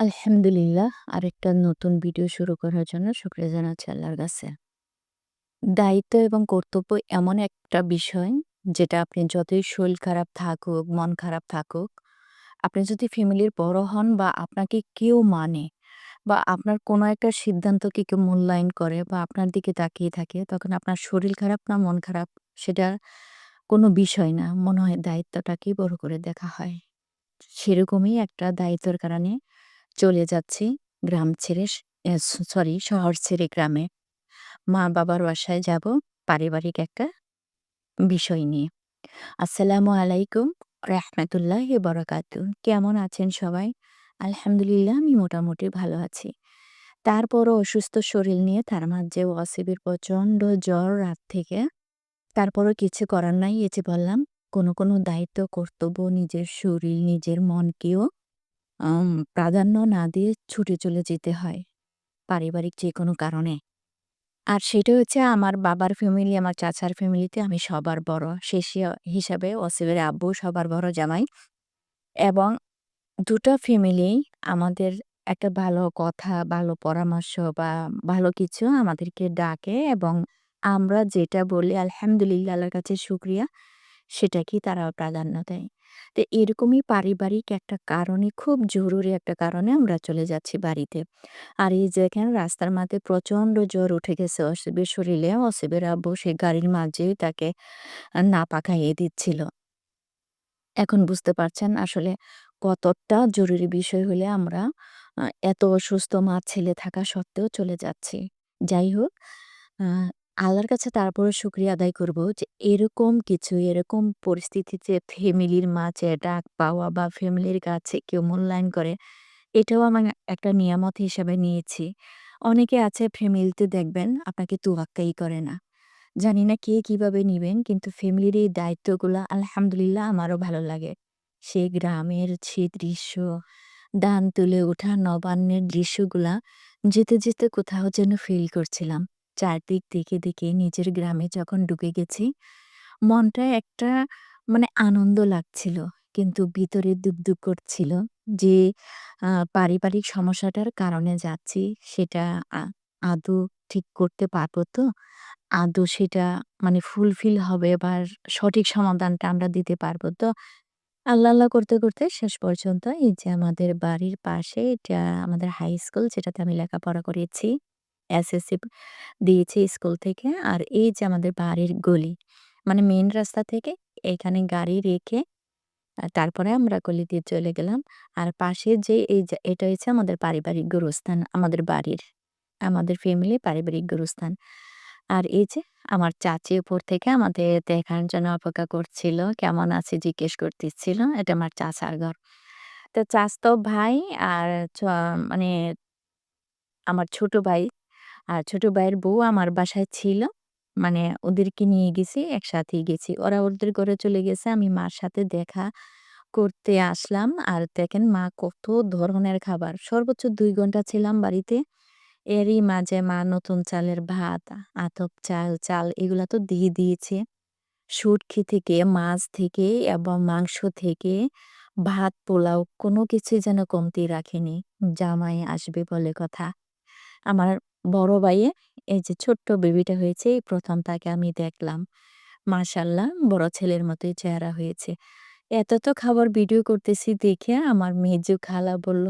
আলহামদুলিল্লাহ আরেকটা নতুন ভিডিও শুরু করার জন্য শুক্রিয়া জানাচ্ছি আল্লাহর কাছে। দায়িত্ব এবং কর্তব্য এমন একটা বিষয় যেটা আপনি যতই শরীর খারাপ থাকুক, মন খারাপ থাকুক, আপনি যদি ফ্যামিলির বড় হন বা আপনাকে কেউ মানে বা আপনার কোনো একটা সিদ্ধান্তকে কেউ মূল্যায়ন করে বা আপনার দিকে তাকিয়ে থাকে, তখন আপনার শরীর খারাপ না মন খারাপ সেটা কোনো বিষয় না। মনে হয় দায়িত্বটাকেই বড় করে দেখা হয়। সেরকমই একটা দায়িত্বের কারণে চলে যাচ্ছি গ্রাম ছেড়ে সরি শহর ছেড়ে গ্রামে। মা-বাবার বাসায় যাব পারিবারিক একটা বিষয় নিয়ে। আসসালামু আলাইকুম রাহমাতুল্লাহি বারাকাতু। কেমন আছেন সবাই? আলহামদুলিল্লাহ আমি মোটামুটি ভালো আছি। তারপরও অসুস্থ শরীর নিয়ে তার মাঝে ওয়াসিবের প্রচণ্ড জ্বর রাত থেকে। তারপরও কিছু করার নাই যে বললাম কোনো, কোনো দায়িত্ব কর্তব্য নিজের শরীর, নিজের মনকেও প্রাধান্য না দিয়ে ছুটে চলে যেতে হয় পারিবারিক যে কোনো কারণে। আর সেটা হচ্ছে আমার বাবার ফ্যামিলি, আমার চাচার ফ্যামিলিতে আমি সবার বড়। সে হিসাবে অসিবের আব্বু সবার বড় জামাই। এবং দুটা ফ্যামিলি আমাদের একটা ভালো কথা, ভালো পরামর্শ বা ভালো কিছু আমাদেরকে ডাকে এবং আমরা যেটা বলি আলহামদুলিল্লাহ আল্লাহর কাছে শুকরিয়া সেটাকেই তারা প্রাধান্য দেয়। তো এরকমই পারিবারিক একটা কারণে, খুব জরুরি একটা কারণে আমরা চলে যাচ্ছি বাড়িতে। আর এই দেখেন রাস্তার মাঝে প্রচণ্ড জ্বর উঠে গেছে অসিবের শরীরে। অসিবের আব্বু গাড়ির মাঝেই তাকে, আ, নাপা খাইয়ে দিচ্ছিল। এখন বুঝতে পারছেন আসলে কতটা জরুরি বিষয় হলে আমরা এত অসুস্থ মা ছেলে থাকা সত্ত্বেও চলে যাচ্ছি। যাই হোক আল্লাহর কাছে তারপরেও শুকরিয়া আদায় করব যে এরকম কিছু এরকম পরিস্থিতিতে ফ্যামিলির মাঝে ডাক পাওয়া বা ফ্যামিলির কাছে কেউ মূল্যায়ন করে এটাও আমি একটা নিয়ামত হিসাবে নিয়েছি। অনেকে আছে ফ্যামিলিতে দেখবেন আপনাকে তোয়াক্কাই করে না। জানি না কে কীভাবে নিবেন কিন্তু ফ্যামিলির এই দায়িত্বগুলা আলহামদুলিল্লাহ আমারও ভালো লাগে। সেই গ্রামের সেই দৃশ্য, দান তুলে ওঠা নবান্নের দৃশ্যগুলা যেতে, যেতে কোথাও যেন ফিল করছিলাম। চারদিক দেখে, দেখে নিজের গ্রামে যখন ঢুকে গেছি, মনটা একটা মানে আনন্দ লাগছিল। কিন্তু ভিতরে দুগদুগ করছিল যে পারিবারিক সমস্যাটার কারণে যাচ্ছি সেটা আদৌ ঠিক করতে পারব তো? আদৌ সেটা মানে ফুলফিল হবে বা সঠিক সমাধানটা আমরা দিতে পারব তো? আল্লাহ, আল্লাহ করতে, করতে শেষ পর্যন্ত এই যে আমাদের বাড়ির পাশে এটা আমাদের হাই স্কুল যেটাতে আমি লেখাপড়া করেছি। এসএসসি দিয়েছে স্কুল থেকে। আর এই যে আমাদের বাড়ির গলি। মানে মেন রাস্তা থেকে এখানে গাড়ি রেখে তারপরে আমরা গলি দিয়ে চলে গেলাম। আর পাশে যে এই এটা হচ্ছে আমাদের পারিবারিক গুরুস্থান, আমাদের বাড়ির। আমাদের ফ্যামিলি পারিবারিক গোরস্থান। আর এই যে আমার চাচি উপর থেকে আমাদের দেখার জন্য অপেক্ষা করছিল। কেমন আছে জিজ্ঞেস করতেছিল। এটা আমার চাচার ঘর। তো চাচাতো ভাই আর মানে আমার ছোট ভাই আর ছোট ভাইয়ের বউ আমার বাসায় ছিল। মানে ওদেরকে নিয়ে গেছি, একসাথেই গেছি। ওরা ওদের ঘরে চলে গেছে। আমি মার সাথে দেখা করতে আসলাম। আর দেখেন মা কত ধরনের খাবার। সর্বোচ্চ ২ ঘণ্টা ছিলাম বাড়িতে। এরই মাঝে মা নতুন চালের ভাত, আতপ চাল, চাল এগুলা তো দিয়ে দিয়েছে। শুটকি থেকে, মাছ থেকে এবং মাংস থেকে, ভাত, পোলাও কোনো কিছুই যেন কমতি রাখেনি। জামাই আসবে বলে কথা। আমার বড় ভাইয়ে এই যে ছোট্ট বেবিটা হয়েছে এই প্রথম তাকে আমি দেখলাম। মাশাল্লাহ বড় ছেলের মতোই চেহারা হয়েছে। এত, তো খাবার ভিডিও করতেছি দেখে আমার মেজু খালা বলল,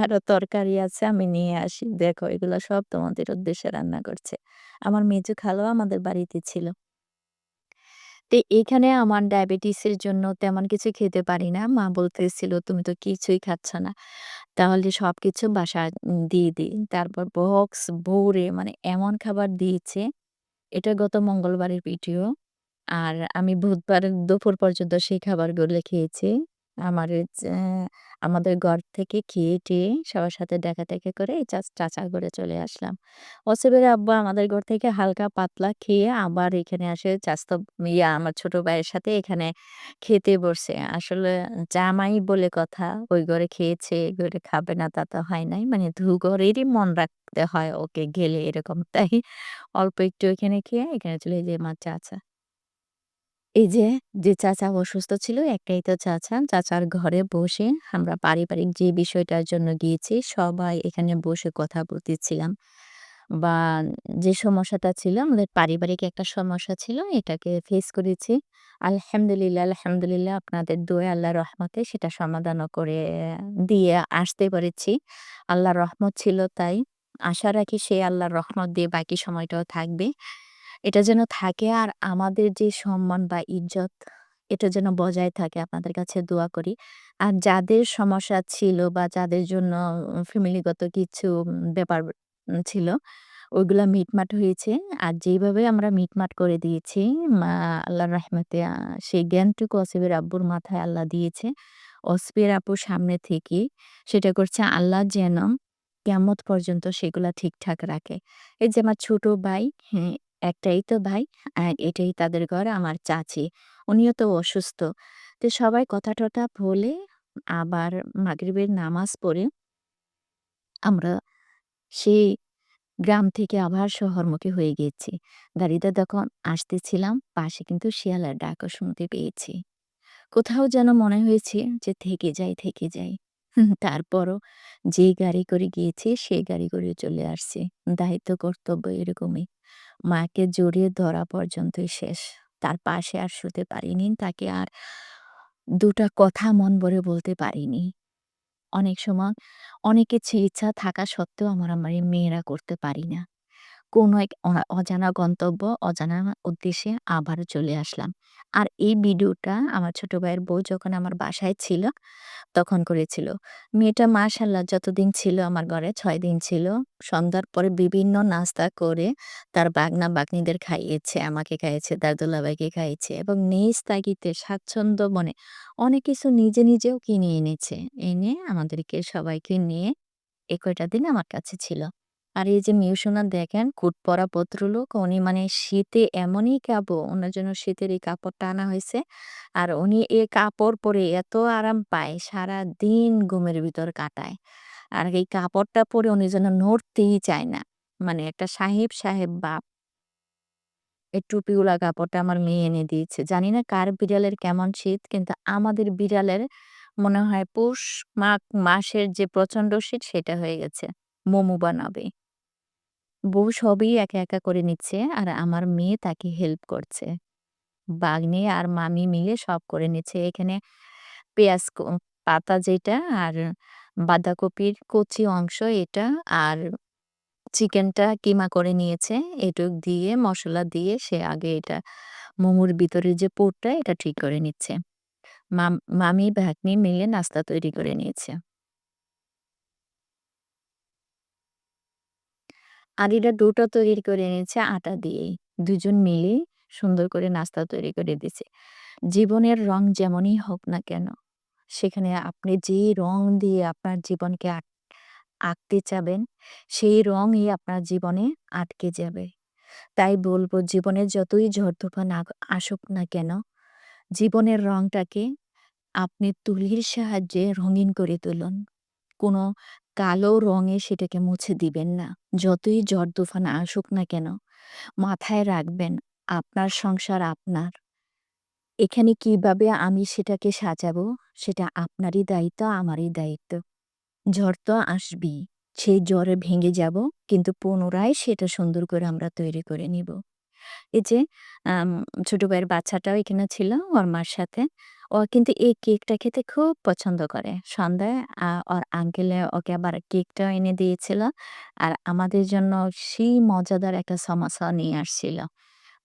"আরও তরকারি আছে আমি নিয়ে আসি। দেখো এগুলো সব তোমাদের উদ্দেশ্যে রান্না করছে।" আমার মেজু খালাও আমাদের বাড়িতে ছিল। তো এখানে আমার ডায়াবেটিসের জন্য তেমন কিছু খেতে পারি না। মা বলতেছিল, "তুমি তো কিছুই খাচ্ছ না। তাহলে সব কিছু বাসা দিয়ে দিই।" তারপর বক্স ভরে মানে এমন খাবার দিয়েছে, এটা গত মঙ্গলবারের ভিডিও। আর আমি বুধবার দুপুর পর্যন্ত সেই খাবারগুলো খেয়েছি। আমার আমাদের ঘর থেকে খেয়ে-টেয়ে সবার সাথে দেখা-টেখা করে এই চাচ ঘরে চলে আসলাম। ওসিবের আব্বা আমাদের ঘর থেকে হালকা পাতলা খেয়ে আবার এখানে আসে চাচাতো ইয়া আমার ছোট ভাইয়ের সাথে এখানে খেতে বসে আসলে জামাই বলে কথা, ওই ঘরে খেয়েছে, ঘরে খাবে না তা তো হয় নাই। মানে ধু ঘরেরই মন রাখতে হয় ওকে গেলে এরকম। তাই অল্প একটু এখানে খেয়ে এখানে চলে যাই আমার চাচা। এই যে, যে চাচা অসুস্থ ছিল একটাই তো চাচা। চাচার ঘরে বসে আমরা পারিবারিক যে বিষয়টার জন্য গিয়েছি সবাই এখানে বসে কথা বলতেছিলাম। বা যে সমস্যাটা ছিল আমাদের পারিবারিক একটা সমস্যা ছিল এটাকে ফেস করেছি। আলহামদুলিল্লাহ, আলহামদুলিল্লাহ আপনাদের দোয়ায় আল্লাহর রহমতে সেটা সমাধানও করে দিয়ে আসতে পেরেছি। আল্লাহর রহমত ছিল তাই। আশা রাখি সেই আল্লাহর রহমত দিয়ে বাকি সময়টাও থাকবে। এটা যেন থাকে আর আমাদের যে সম্মান বা ইজ্জত এটা যেন বজায় থাকে আপনাদের কাছে দোয়া করি। আর যাদের সমস্যা ছিল বা যাদের জন্য ফ্যামিলিগত কিছু ব্যাপার ছিল ওইগুলা মিটমাট হয়েছে। আর যেইভাবে আমরা মিটমাট করে দিয়েছি আল্লাহর রহমতে সেই জ্ঞানটুকু অসিবের আব্বুর মাথায় আল্লাহ দিয়েছে। অসিবের আপুর সামনে থেকেই সেটা করছে আল্লাহ যেন কিয়ামত পর্যন্ত সেগুলা ঠিকঠাক রাখে। এই যে আমার ছোট ভাই হ্যাঁ, একটাই তো ভাই আর এটাই তাদের ঘর আমার চাচী। উনিও তো অসুস্থ। তো সবাই কথা-টথা বলে আবার মাগরিবের নামাজ পড়ে আমরা সেই গ্রাম থেকে আবার শহরমুখী হয়ে গিয়েছি। গাড়িতে তখন আসতেছিলাম পাশে কিন্তু শিয়ালের ডাকও শুনতে পেয়েছি। কোথাও যেন মনে হয়েছে যে থেকে যাই, থেকে যাই। তারপরও যে গাড়ি করে গিয়েছে, সেই গাড়ি করে চলে আসছে দায়িত্ব, কর্তব্য এরকমই। মাকে জড়িয়ে ধরা পর্যন্তই শেষ। তার পাশে আর শুতে পারিনি। তাকে আর দুটা কথা মন ভরে বলতে পারিনি। অনেক সময় অনেক কিছু ইচ্ছা থাকা সত্ত্বেও আমার আমার মেয়েরা করতে পারি না। কোনো এক অজানা গন্তব্য, অজানা উদ্দেশ্যে আবারও চলে আসলাম। আর এই ভিডিওটা আমার ছোট ভাইয়ের বউ যখন আমার বাসায় ছিল, তখন করেছিল। মেয়েটা মাশাআল্লাহ যতদিন ছিল আমার ঘরে ৬ দিন ছিল। সন্ধ্যার পরে বিভিন্ন নাস্তা করে তার বাগনা-বাগনীদের খাইয়েছে, আমাকে খাইয়েছে, তার দুলাভাইকে খাইয়েছে এবং নিজ তাগিদে স্বাচ্ছন্দ্য মনে অনেক কিছু নিজে, নিজেও কিনে এনেছে। এনে আমাদেরকে সবাইকে নিয়ে এ কয়টা দিন আমার কাছে ছিল। আর এই যে মিউসোনা দেখেন কুট পরা ভদ্রলোক উনি মানে শীতে এমনই কাঁপো উনার জন্য শীতের এই কাপড়টা আনা হয়েছে। আর উনি এই কাপড় পরে এত আরাম পায় সারাদিন ঘুমের ভিতর কাটায়। আর এই কাপড়টা পরে উনি যেন নড়তেই চায় না। মানে একটা সাহেব, সাহেব ভাব। এই টুপিওয়ালা কাপড়টা আমার মেয়ে এনে দিয়েছে। জানি না কার বিড়ালের কেমন শীত কিন্তু আমাদের বিড়ালের মনে হয় পৌষ, মাঘ মাসের যে প্রচণ্ড শীত সেটা হয়ে গেছে। মোমো বানাবে। বউ সবই একা, একা করে নিচ্ছে আর আমার মেয়ে তাকে হেল্প করছে। ভাগ্নে আর মামি মিলে সব করে নিচ্ছে। এখানে পেঁয়াজ পাতা যেটা আর বাঁধাকপির কচি অংশ এটা আর চিকেনটা কিমা করে নিয়েছে। এটুক দিয়ে মশলা দিয়ে সে আগে এটা মোমোর ভিতরে যে পুরটা এটা ঠিক করে নিচ্ছে। মাম মামি ভাগ্নি মিলে নাস্তা তৈরি করে নিয়েছে। আর এটা ডোটা তৈরি করে নিয়েছে আটা দিয়েই। দুজন মিলেই সুন্দর করে নাস্তা তৈরি করে দিছে। জীবনের রং যেমনই হোক না কেন, সেখানে আপনি যে রং দিয়ে আপনার জীবনকে আক আঁকতে চাবেন, সেই রঙই আপনার জীবনে আটকে যাবে। তাই বলব জীবনে যতই ঝড়-তুফান আসুক না কেন, জীবনের রংটাকে আপনি তুলির সাহায্যে রঙিন করে তুলুন। কোনো কালো রঙে সেটাকে মুছে দিবেন না। যতই ঝড়-তুফান আসুক না কেন, মাথায় রাখবেন আপনার সংসার আপনার। এখানে কীভাবে আমি সেটাকে সাজাবো সেটা আপনারই দায়িত্ব, আমারই দায়িত্ব। ঝড় তো আসবেই। সেই জ্বরে ভেঙে যাব কিন্তু পুনরায় সেটা সুন্দর করে আমরা তৈরি করে নিব। এই যে ছোট ভাইয়ের বাচ্চাটাও এখানে ছিল ওর মার সাথে। ও কিন্তু এই কেকটা খেতে খুব পছন্দ করে। সন্ধ্যায় ওর আঙ্কেলে ওকে আবার কেকটাও এনে দিয়েছিল। আর আমাদের জন্য সেই মজাদার একটা সমোসা নিয়ে আসছিল।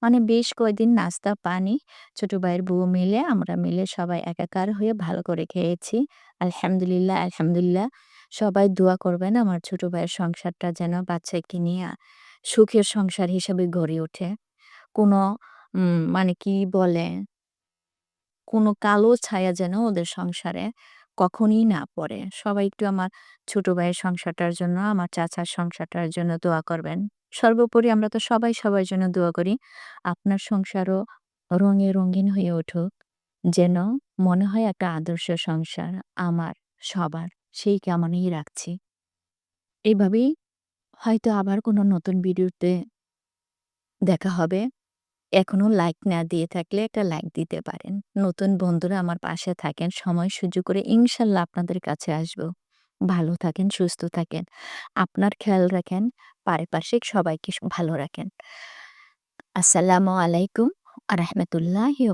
মানে বেশ কয়েকদিন নাস্তা পানি ছোট ভাইয়ের বউ মিলে আমরা মিলে সবাই একাকার হয়ে ভালো করে খেয়েছি। আলহামদুলিল্লাহ, আলহামদুলিল্লাহ। সবাই দোয়া করবেন আমার ছোট ভাইয়ের সংসারটা যেন বাচ্চাকে নিয়ে সুখের সংসার হিসেবে গড়ে ওঠে। কোনো মানে কি বলে? কোনো কালো ছায়া যেন ওদের সংসারে কখনই না পড়ে। সবাই একটু আমার ছোট ভাইয়ের সংসারটার জন্য, আমার চাচার সংসারটার জন্য দোয়া করবেন। সর্বোপরি আমরা তো সবাই সবার জন্য দোয়া করি। আপনার সংসারও রঙে রঙিন হয়ে উঠুক। যেন মনে হয় একটা আদর্শ সংসার আমার, সবার। সেই কামনাই রাখছি। এভাবেই হয়তো আবার কোনো নতুন ভিডিওতে দেখা হবে। এখনও লাইক না দিয়ে থাকলে একটা লাইক দিতে পারেন। নতুন বন্ধুরা আমার পাশে থাকেন। সময় সুযোগ করে ইনশাল্লাহ আপনাদের কাছে আসব। ভালো থাকেন, সুস্থ থাকেন। আপনার খেয়াল রাখেন, পারিপার্শ্বিক সবাইকে ভালো রাখেন। আসসালামু আলাইকুম আ রহমতুল্লাহি।